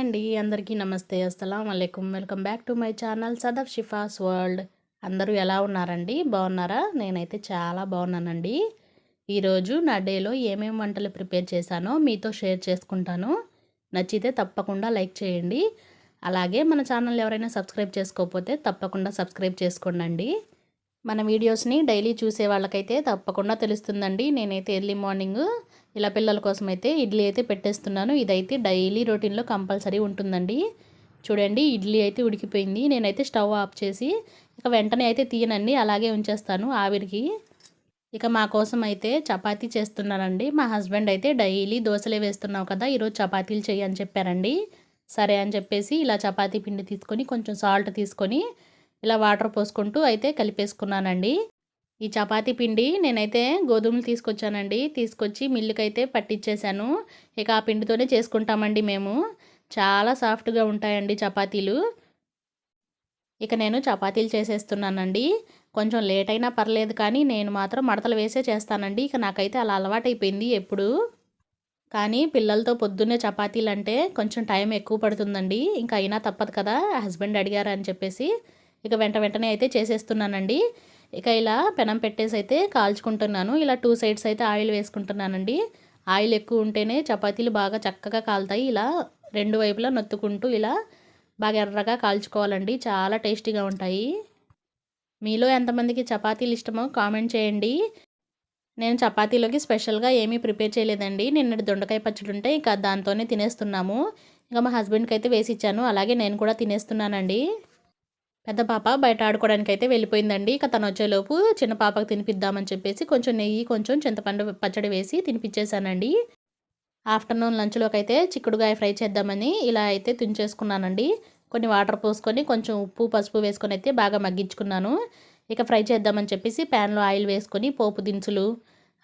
అండి అందరికీ నమస్తే. అస్సలం అయికం welcome back to my channel Sadaf Shifas world. అందరూ ఎలా ఉన్నారండి? బాగున్నారా? నేనైతే చాలా బాగున్నానండి. ఈరోజు నా డేలో ఏమేమి వంటలు ప్రిపేర్ చేశానో మీతో షేర్ చేసుకుంటాను. నచ్చితే తప్పకుండా లైక్ చేయండి. అలాగే మన ఛానల్ ఎవరైనా సబ్స్క్రైబ్ చేసుకోకపోతే తప్పకుండా సబ్స్క్రైబ్ చేసుకోండి మన వీడియోస్ని డైలీ చూసే వాళ్ళకైతే తప్పకుండా తెలుస్తుందండి. నేనైతే ఎర్లీ మార్నింగ్ ఇలా పిల్లల కోసం అయితే ఇడ్లీ అయితే పెట్టేస్తున్నాను. ఇదైతే డైలీ రొటీన్లో కంపల్సరీ ఉంటుందండి. చూడండి ఇడ్లీ అయితే ఉడికిపోయింది. నేనైతే స్టవ్ ఆఫ్ చేసి ఇక వెంటనే అయితే తీయనండి. అలాగే ఉంచేస్తాను ఆవిరికి. ఇక మా కోసం అయితే చపాతీ చేస్తున్నానండి. మా హస్బెండ్ అయితే డైలీ దోశలే వేస్తున్నావు కదా ఈరోజు చపాతీలు చేయని చెప్పారండి. సరే అని చెప్పేసి ఇలా చపాతీ పిండి తీసుకొని కొంచెం సాల్ట్ తీసుకొని ఇలా వాటర్ పోసుకుంటూ అయితే కలిపేసుకున్నానండి. ఈ చపాతీ పిండి నేనైతే గోధుమలు తీసుకొచ్చానండి. తీసుకొచ్చి మిల్లుకి అయితే పట్టించేశాను ఇక ఆ పిండితోనే చేసుకుంటామండి మేము. చాలా సాఫ్ట్గా ఉంటాయండి చపాతీలు. ఇక నేను చపాతీలు చేసేస్తున్నానండి. కొంచెం లేట్ అయినా పర్లేదు కానీ నేను మాత్రం మడతలు వేసే చేస్తానండి. ఇక నాకైతే అలా అలవాటైపోయింది ఎప్పుడు. కానీ పిల్లలతో పొద్దున్నే చపాతీలు అంటే కొంచెం టైం ఎక్కువ పడుతుందండి. ఇంకా అయినా తప్పదు కదా హస్బెండ్ అడిగారు అని చెప్పేసి. ఇక వెంట వెంటనే అయితే చేసేస్తున్నానండి. ఇక ఇలా పెనం పెట్టేసి అయితే కాల్చుకుంటున్నాను. ఇలా టూ సైడ్స్ అయితే ఆయిల్ వేసుకుంటున్నానండి. ఆయిల్ ఎక్కువ ఉంటేనే చపాతీలు బాగా చక్కగా కాలుతాయి. ఇలా రెండు వైపులా నొత్తుకుంటూ ఇలా బాగా ఎర్రగా కాల్చుకోవాలండి. చాలా టేస్టీగా ఉంటాయి. మీలో ఎంతమందికి చపాతీలు ఇష్టమో కామెంట్ చేయండి. నేను చపాతీలోకి స్పెషల్గా ఏమీ ప్రిపేర్ చేయలేదండి. నిన్నటి దొండకాయ పచ్చడి ఉంటే ఇంకా దాంతోనే తినేస్తున్నాము. ఇంకా మా హస్బెండ్కి అయితే వేసి ఇచ్చాను. అలాగే నేను కూడా తినేస్తున్నానండి. పెద్ద పాప బయట ఆడుకోవడానికి అయితే వెళ్ళిపోయిందండి. ఇక తను వచ్చేలోపు చిన్న పాపకు తినిపిద్దామని చెప్పేసి కొంచెం నెయ్యి కొంచెం చింతపండు పచ్చడి వేసి తినిపించేశానండి. ఆఫ్టర్నూన్ లంచ్లోకి అయితే చిక్కుడుగాయ ఫ్రై చేద్దామని ఇలా అయితే తుంచేసుకున్నానండి. కొన్ని వాటర్ పోసుకొని కొంచెం ఉప్పు పసుపు వేసుకొని అయితే బాగా మగ్గించుకున్నాను. ఇక ఫ్రై చేద్దామని చెప్పేసి ప్యాన్లో ఆయిల్ వేసుకొని పోపు దినుసులు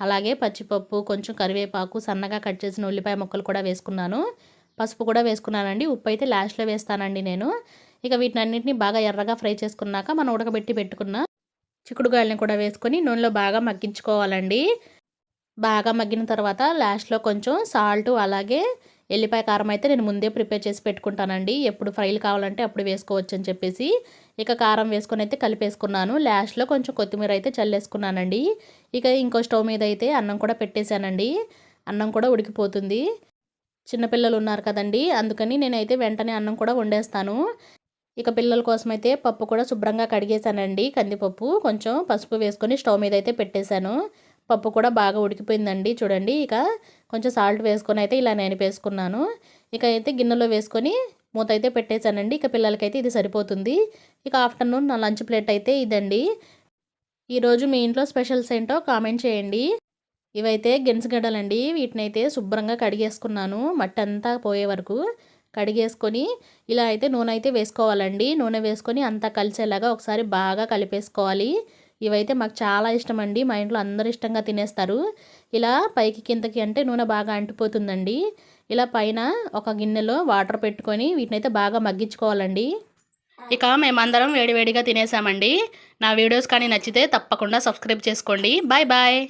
అలాగే పచ్చిపప్పు కొంచెం కరివేపాకు సన్నగా కట్ చేసిన ఉల్లిపాయ ముక్కలు కూడా వేసుకున్నాను. పసుపు కూడా వేసుకున్నానండి. ఉప్పు అయితే లాస్ట్లో వేస్తానండి నేను. ఇక వీటినన్నింటినీ బాగా ఎర్రగా ఫ్రై చేసుకున్నాక మనం ఉడకబెట్టి పెట్టుకున్న చిక్కుడుగాయలని కూడా వేసుకొని నూనెలో బాగా మగ్గించుకోవాలండి. బాగా మగ్గిన తర్వాత లాస్ట్లో కొంచెం సాల్ట్ అలాగే ఎల్లిపాయ కారం అయితే నేను ముందే ప్రిపేర్ చేసి పెట్టుకుంటానండి. ఎప్పుడు ఫ్రైలు కావాలంటే అప్పుడు వేసుకోవచ్చు అని చెప్పేసి. ఇక కారం వేసుకొని అయితే కలిపేసుకున్నాను. లాస్ట్లో కొంచెం కొత్తిమీర అయితే చల్లేసుకున్నానండి. ఇక ఇంకో స్టవ్ మీద అయితే అన్నం కూడా పెట్టేశానండి. అన్నం కూడా ఉడికిపోతుంది. చిన్నపిల్లలు ఉన్నారు కదండి అందుకని నేనైతే వెంటనే అన్నం కూడా వండేస్తాను. ఇక పిల్లల కోసం అయితే పప్పు కూడా శుభ్రంగా కడిగేశానండి. కందిపప్పు కొంచెం పసుపు వేసుకొని స్టవ్ మీద అయితే పెట్టేశాను. పప్పు కూడా బాగా ఉడికిపోయిందండి. చూడండి ఇక కొంచెం సాల్ట్ వేసుకొని అయితే ఇలా నేను వేసుకున్నాను ఇక అయితే గిన్నెలో వేసుకొని మూత అయితే పెట్టేశానండి. ఇక పిల్లలకైతే ఇది సరిపోతుంది. ఇక ఆఫ్టర్నూన్ నా లంచ్ ప్లేట్ అయితే ఇదండి. ఈరోజు మీ ఇంట్లో స్పెషల్స్ ఏంటో కామెంట్ చేయండి. ఇవైతే గెన్సగడ్డలండి వీటిని అయితే శుభ్రంగా కడిగేసుకున్నాను. మట్టి అంతా పోయే వరకు కడిగేసుకొని ఇలా అయితే నూనె అయితే వేసుకోవాలండి. నూనె వేసుకొని అంతా కలిసేలాగా ఒకసారి బాగా కలిపేసుకోవాలి. ఇవైతే మాకు చాలా ఇష్టం అండి మా ఇంట్లో అందరు ఇష్టంగా తినేస్తారు. ఇలా పైకి కిందకి అంటే నూనె బాగా అంటిపోతుందండి. ఇలా పైన ఒక గిన్నెలో వాటర్ పెట్టుకొని వీటినైతే బాగా మగ్గించుకోవాలండి. ఇక మేమందరం వేడివేడిగా తినేసామండి. నా వీడియోస్ కానీ నచ్చితే తప్పకుండా సబ్స్క్రైబ్ చేసుకోండి. Bye bye.